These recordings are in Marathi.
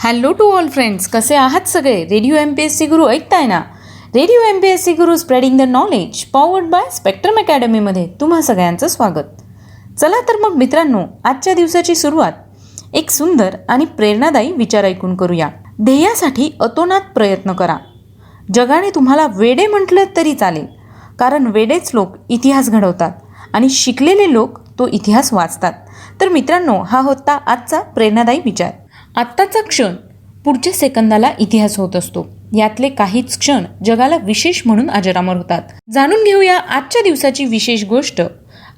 हॅलो टू ऑल फ्रेंड्स कसे आहात सगळे? Radio M P S C Guru ऐकताय ना? Radio M P S C Guru spreading the knowledge powered by Spectrum अकॅडमीमध्ये तुम्हा सगळ्यांचं स्वागत. चला तर मग मित्रांनो आजच्या दिवसाची सुरुवात एक सुंदर आणि प्रेरणादायी विचार ऐकून करूया. ध्येयासाठी अतोनात प्रयत्न करा. जगाने तुम्हाला वेडे म्हटलं तरी चालेल कारण वेडेच लोक इतिहास घडवतात आणि शिकलेले लोक तो इतिहास वाचतात. तर मित्रांनो हा होता आजचा प्रेरणादायी विचार. आत्ताचा क्षण पुढच्या सेकंदाला इतिहास होत असतो. यातले काहीच क्षण जगाला विशेष म्हणून अजरामर होतात. जाणून घेऊया आजच्या दिवसाची विशेष गोष्ट.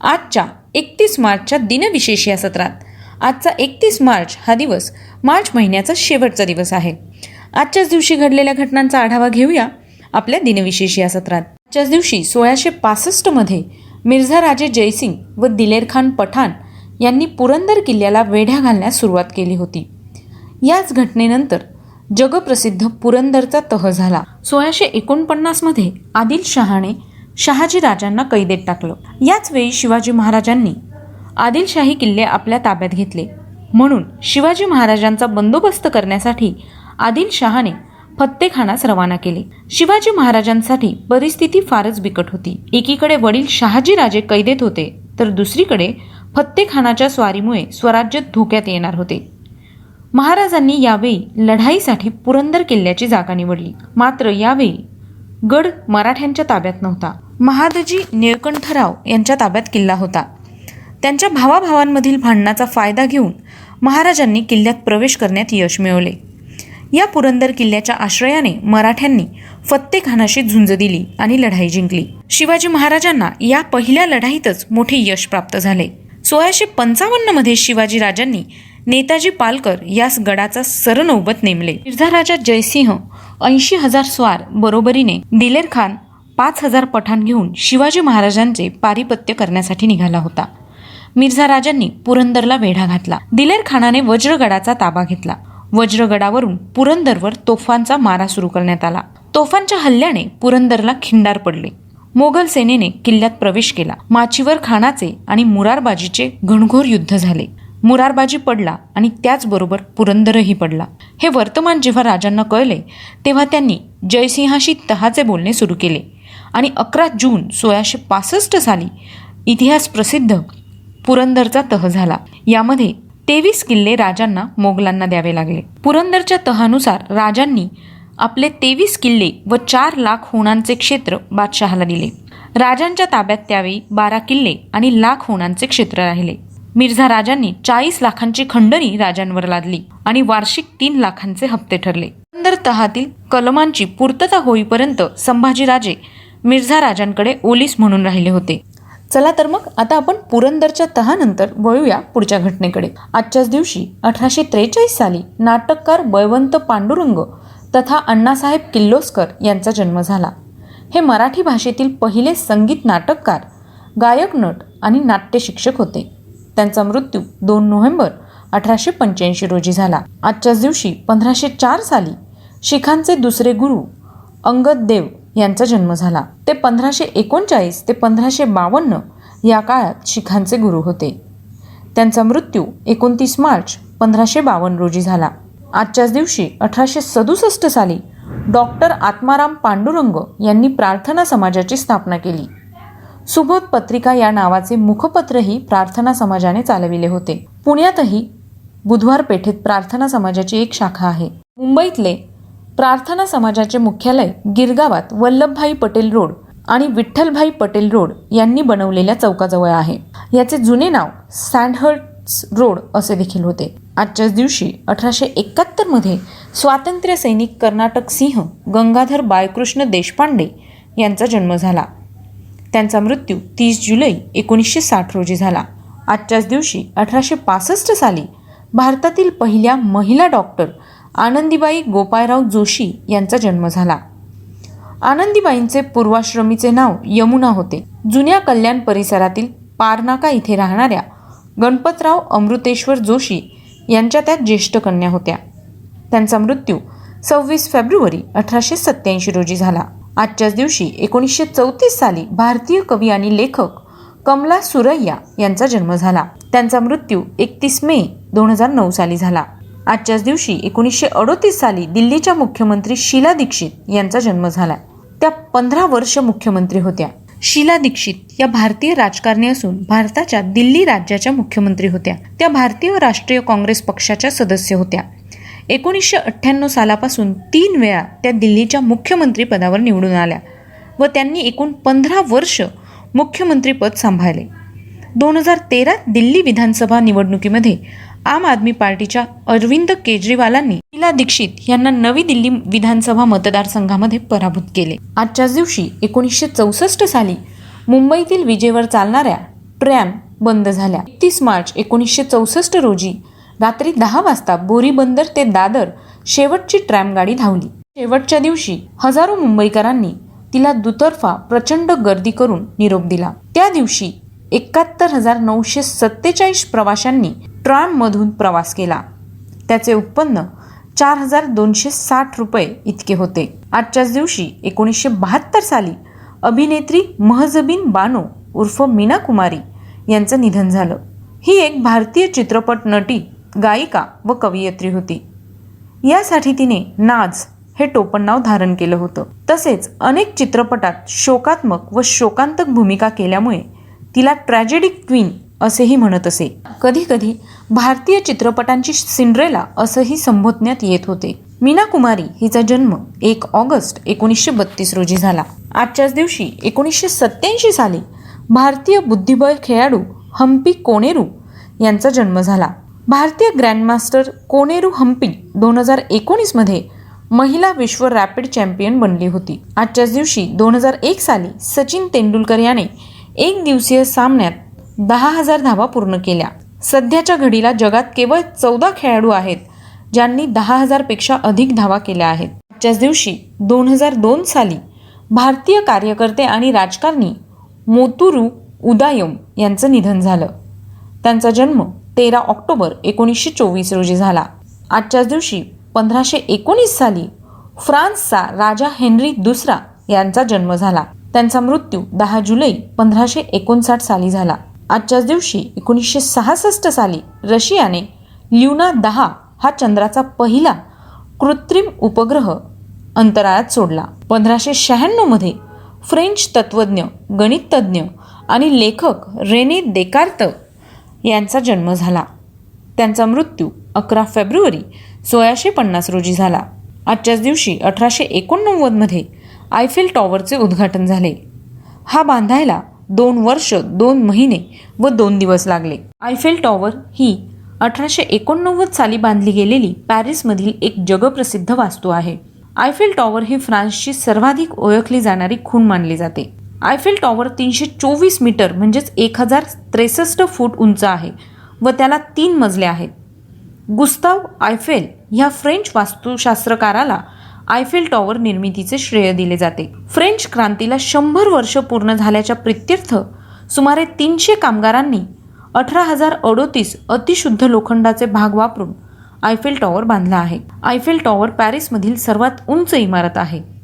आजच्या एकतीस मार्चच्या दिनविशेष या सत्रात. आजचा एकतीस मार्च हा दिवस मार्च महिन्याचा शेवटचा दिवस आहे. आजच्याच दिवशी घडलेल्या घटनांचा आढावा घेऊया आपल्या दिनविशेष या सत्रात. आजच्याच दिवशी सोळाशे पासष्टमध्ये मिर्झा राजे जयसिंग व दिलेर खान पठाण यांनी पुरंदर किल्ल्याला वेढ्या घालण्यास सुरुवात केली होती. याच घटनेनंतर जगप्रसिद्ध पुरंदरचा तह झाला. सोळाशे एकोणपन्नासमध्ये आदिल शहाने शहाजी राजांना कैदेत टाकलं. याच वेळी शिवाजी महाराजांनी आदिलशाही किल्ले आपल्या ताब्यात घेतले. म्हणून शिवाजी महाराजांचा बंदोबस्त करण्यासाठी आदिलशहाने फत्तेखानास रवाना केले. शिवाजी महाराजांसाठी परिस्थिती फारच बिकट होती. एकीकडे वडील शहाजी राजे कैदेत होते तर दुसरीकडे फत्तेखानाच्या स्वारीमुळे स्वराज्य धोक्यात येणार होते. महाराजांनी यावेळी लढाईसाठी पुरंदर किल्ल्याची जागा निवडली. मात्र यावेळी गड मराठ्यांच्या ताब्यात नव्हता. महादजी निळकंठराव यांच्या ताब्यात किल्ला होता. त्यांच्या भावाभावांमधील भांडणाचा फायदा घेऊन महाराजांनी किल्ल्यात प्रवेश करण्यात यश मिळवले. या पुरंदर किल्ल्याच्या आश्रयाने मराठ्यांनी फत्तेखानाशी झुंज दिली आणि लढाई जिंकली. शिवाजी महाराजांना या पहिल्या लढाईतच मोठे यश प्राप्त झाले. सोळाशे पंचावन्नमध्ये शिवाजी राजांनी नेताजी पालकर यास गडाचा सरनौबत नेमले. मिर्झाराजा जयसिंह ऐंशी हजार स्वार बरोबरीने दिलेर खान पाच हजार पठाण घेऊन शिवाजी महाराजांचे पारिपत्य करण्यासाठी निघाला होता. मिर्झा राजांनी पुरंदरला वेढा घातला. दिलेर खानाने वज्रगडाचा ताबा घेतला. वज्रगडावरून पुरंदरवर तोफांचा मारा सुरू करण्यात आला. तोफांच्या हल्ल्याने पुरंदरला खिंडार पडले. मोगल सेनेने किल्ल्यात प्रवेश केला. माचीवर खानाचे आणि मुरारबाजीचे घणघोर युद्ध झाले. मुरारबाजी पडला आणि त्याचबरोबर पुरंदरही पडला. हे वर्तमान जेव्हा राजांना कळले तेव्हा त्यांनी जयसिंहाशी तहाचे बोलणे सुरू केले. आणि अकरा जून सोळाशे पासष्ट साली इतिहास प्रसिद्ध पुरंदरचा तह झाला. यामध्ये तेवीस किल्ले राजांना मोगलांना द्यावे लागले. पुरंदरच्या तहानुसार राजांनी आपले तेवीस किल्ले व चार लाख होणांचे क्षेत्र बादशहाला दिले. राजांच्या ताब्यात त्यावेळी बारा किल्ले आणि लाख होणांचे क्षेत्र राहिले. मिर्झा राजांनी चाळीस लाखांची खंडणी राजांवर लादली आणि वार्षिक तीन लाखांचे हप्ते ठरले. पुरंदर तहातील कलमांची पूर्तता होईपर्यंत संभाजीराजे मिर्झा राजांकडे ओलीस म्हणून राहिले होते. चला तर मग आता आपण पुरंदरच्या तहानंतर वळूया पुढच्या घटनेकडे. आजच्याच दिवशी अठराशे त्रेचाळीस साली नाटककार बळवंत पांडुरंग तथा अण्णासाहेब किल्लोस्कर यांचा जन्म झाला. हे मराठी भाषेतील पहिले संगीत नाटककार गायक नट आणि नाट्यशिक्षक होते. त्यांचा मृत्यू दोन नोव्हेंबर अठराशे पंच्याऐंशी रोजी झाला. आजच्याच दिवशी पंधराशे चार साली शिखांचे दुसरे गुरु अंगद देव यांचा जन्म झाला. ते पंधराशे एकोणचाळीस ते पंधराशे बावन्न या काळात शिखांचे गुरु होते. त्यांचा मृत्यू एकोणतीस मार्च पंधराशे बावन्न रोजी झाला. आजच्याच दिवशी अठराशे सदुसष्ट साली डॉक्टर आत्माराम पांडुरंग यांनी प्रार्थना समाजाची स्थापना केली. सुबोध पत्रिका या नावाचे मुखपत्रही प्रार्थना समाजाने चालविले होते. पुण्यातही बुधवार पेठेत प्रार्थना समाजाची एक शाखा आहे. मुंबईतले प्रार्थना समाजाचे मुख्यालय गिरगावात वल्लभभाई पटेल रोड आणि विठ्ठलभाई पटेल रोड यांनी बनवलेल्या चौकाजवळ आहे. याचे जुने नाव सँडहर्ट्स रोड असे देखील होते. आजच्याच दिवशी अठराशे एकाहत्तरमध्ये स्वातंत्र्य सैनिक कर्नाटक सिंह गंगाधर बाळकृष्ण देशपांडे यांचा जन्म झाला. त्यांचा मृत्यू तीस जुलै एकोणीसशे साठ रोजी झाला. आजच्याच दिवशी अठराशे पासष्ट साली भारतातील पहिल्या महिला डॉक्टर आनंदीबाई गोपाळराव जोशी यांचा जन्म झाला. आनंदीबाईंचे पूर्वाश्रमीचे नाव यमुना होते. जुन्या कल्याण परिसरातील पारनाका इथे राहणाऱ्या गणपतराव अमृतेश्वर जोशी यांच्या त्या ज्येष्ठ कन्या होत्या. त्यांचा मृत्यू सव्वीस फेब्रुवारी अठराशे सत्याऐंशी रोजी झाला. आजच्याच दिवशी एकोणीसशे चौतीस साली भारतीय कवी आणि लेखक कमला सुरैया यांचा जन्म झाला. त्यांचा मृत्यू एकतीस मे दोन हजार नऊ साली झाला. आजच्याच दिवशी एकोणीसशे अडोतीस साली दिल्लीच्या मुख्यमंत्री शीला दीक्षित यांचा जन्म झाला. त्या पंधरा वर्ष मुख्यमंत्री होत्या. शीला दीक्षित या भारतीय राजकारणी असून भारताच्या दिल्ली राज्याच्या मुख्यमंत्री होत्या. त्या भारतीय राष्ट्रीय काँग्रेस पक्षाच्या सदस्य होत्या. एकोणीसशे अठ्ठ्याण्णव सालापासून तीन वेळा त्या दिल्लीच्या मुख्यमंत्रीपदावर निवडून आल्या व त्यांनी एकूण पंधरा वर्ष मुख्यमंत्रीपद सांभाळले. दोन हजार तेरा दिल्ली विधानसभा निवडणुकीमध्ये आम आदमी पार्टीच्या अरविंद केजरीवालांनी शीला दीक्षित यांना नवी दिल्ली विधानसभा मतदारसंघामध्ये पराभूत केले. आजच्याच दिवशी एकोणीसशे चौसष्ट साली मुंबईतील विजेवर चालणाऱ्या ट्रॅम बंद झाल्या. एकतीस मार्च एकोणीसशे चौसष्ट रोजी रात्री दहा वाजता बोरीबंदर ते दादर शेवटची ट्रॅम गाडी धावली. शेवटच्या दिवशी हजारो मुंबईकरांनी तिला दुतर्फा प्रचंड गर्दी करून निरोप दिला. त्या दिवशी एकाहत्तर हजार नऊशे सत्तेचाळीस प्रवाशांनी ट्रॅममधून प्रवास केला. त्याचे उत्पन्न चार हजार दोनशे साठ रुपये इतके होते. आजच्याच दिवशी एकोणीसशे बहात्तर साली अभिनेत्री महजबीन बानो उर्फ मीना कुमारी यांचं निधन झालं. ही एक भारतीय चित्रपट नटी गायिका व कवयित्री होती. यासाठी तिने नाज हे टोपण नाव धारण केलं होतं. तसेच अनेक चित्रपटात शोकात्मक व शोकांतक भूमिका केल्यामुळे तिला ट्रॅजेडिक क्वीन असेही म्हणत असे. कधी कधी भारतीय चित्रपटांची सिंड्रेला असंही संबोधण्यात येत होते. मीना कुमारी हिचा जन्म एक ऑगस्ट एकोणीसशे बत्तीस रोजी झाला. आजच्याच दिवशी एकोणीसशे सत्याऐंशी साली भारतीय बुद्धिबळ खेळाडू हम्पी कोनेरू यांचा जन्म झाला. भारतीय ग्रँडमास्टर कोनेरू हम्पी दोन हजार एकोणीसमध्ये महिला विश्व रॅपिड चॅम्पियन बनली होती. आजच्याच दिवशी दोन हजार एक साली सचिन तेंडुलकर याने एक दिवसीय सामन्यात दहा हजार धावा पूर्ण केल्या. सध्याच्या घडीला जगात केवळ चौदा खेळाडू आहेत ज्यांनी दहा हजारपेक्षा अधिक धावा केल्या आहेत. आजच्याच दिवशी दोन हजार दोन साली भारतीय कार्यकर्ते आणि राजकारणी मोतुरू उदायम यांचं निधन झालं. त्यांचा जन्म तेरा ऑक्टोबर एकोणीसशे चोवीस रोजी झाला. आजच्याच दिवशी पंधराशे एकोणीस साली फ्रान्सचा राजा हेनरी दुसरा यांचा जन्म झाला. त्यांचा मृत्यू दहा जुलै पंधराशे एकोणसाठ साली झाला. आजच्याच दिवशी एकोणीसशे सहासष्ट साली रशियाने ल्युना दहा हा चंद्राचा पहिला कृत्रिम उपग्रह अंतराळात सोडला. पंधराशे शहाण्णवमध्ये फ्रेंच तत्त्वज्ञ गणिततज्ञ आणि लेखक रेने देकार्त यांचा जन्म झाला. त्यांचा मृत्यू अकरा फेब्रुवारी सोळाशे पन्नास रोजी झाला. आजच्याच दिवशी अठराशे एकोणनव्वदमध्ये आयफेल टॉवरचे उद्घाटन झाले. हा बांधायला दोन वर्ष दोन महिने व दोन दिवस लागले. आयफेल टॉवर ही अठराशे एकोणनव्वद साली बांधली गेलेली पॅरिसमधील एक जगप्रसिद्ध वास्तू आहे. आयफेल टॉवर ही फ्रान्सची सर्वाधिक ओळखली जाणारी खूण मानली जाते. आयफेल टॉवर तीनशे चोवीस मीटर म्हणजेच एक हजार त्रेसष्ट फूट उंच आहे व त्याला तीन मजले आहेत. गुस्ताव आयफेल ह्या फ्रेंच वास्तुशास्त्रकाराला आयफेल टॉवर निर्मितीचे श्रेय दिले जाते. फ्रेंच क्रांतीला शंभर वर्ष पूर्ण झाल्याच्या प्रित्यर्थ सुमारे तीनशे कामगारांनी अठरा हजार अडोतीस अतिशुद्ध लोखंडाचे भाग वापरून आयफेल टॉवर बांधला आहे. आयफेल टॉवर पॅरिसमधील सर्वात उंच इमारत आहे.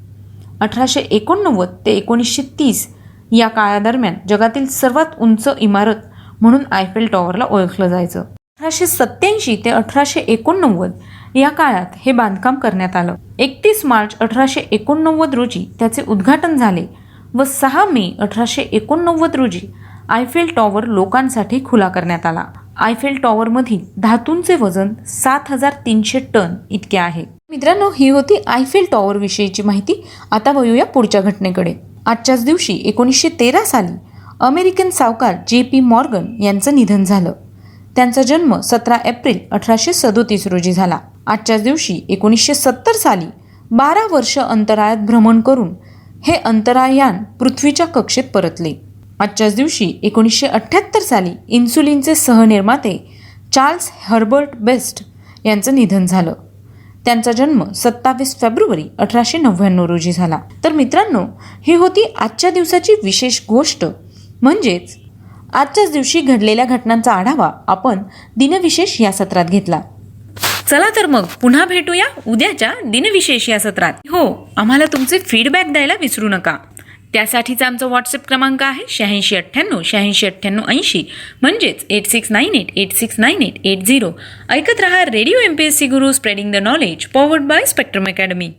अठराशे एकोणनव्वद ते एकोणीसशे तीस या काळादरम्यान जगातील सर्वात उंच इमारत म्हणून आयफेल टॉवरला ओळखलं जायचं. अठराशे सत्याऐंशी ते अठराशे एकोणनव्वद या काळात हे बांधकाम करण्यात आलं. एकतीस मार्च अठराशे एकोणनव्वद रोजी त्याचे उद्घाटन झाले व सहा मे अठराशे एकोणनव्वद रोजी आयफेल टॉवर लोकांसाठी खुला करण्यात आला. आयफेल टॉवरमधील धातूंचे वजन सात हजार तीनशे टन इतके आहे. मित्रांनो ही होती आयफेल टॉवर विषयीची माहिती. आता वळूया पुढच्या घटनेकडे. आजच्याच दिवशी एकोणीसशे तेरा साली अमेरिकन सावकार जे पी मॉर्गन यांचं निधन झालं. त्यांचा जन्म सतरा एप्रिल अठराशे सदोतीस रोजी झाला. आजच्याच दिवशी एकोणीसशे सत्तर साली बारा वर्ष अंतराळात भ्रमण करून हे अंतराळयान पृथ्वीच्या कक्षेत परतले. आजच्याच दिवशी एकोणीसशे अठ्ठ्याहत्तर साली इन्सुलिनचे सहनिर्माते चार्ल्स हर्बर्ट बेस्ट यांचं निधन झालं. त्यांचा जन्म सत्तावीस फेब्रुवारी अठराशे नव्याण्णव रोजी झाला. तर मित्रांनो ही होती आजच्या दिवसाची विशेष गोष्ट. म्हणजेच आजच्याच दिवशी घडलेल्या घटनांचा आढावा आपण दिनविशेष या सत्रात घेतला. चला तर मग पुन्हा भेटूया उद्याच्या दिनविशेष या सत्रात. हो आम्हाला तुमचे फीडबॅक द्यायला विसरू नका. त्यासाठीचा आमचा व्हॉट्सअप क्रमांक आहे शहाऐंशी अठ्ठ्याण्णव शहाऐंशी अठ्ठ्याण्णव ऐंशी. म्हणजेच eight six nine eight eight six nine eight eight zero ऐकत रहा radio M P S C Guru spreading the knowledge powered by Spectrum Academy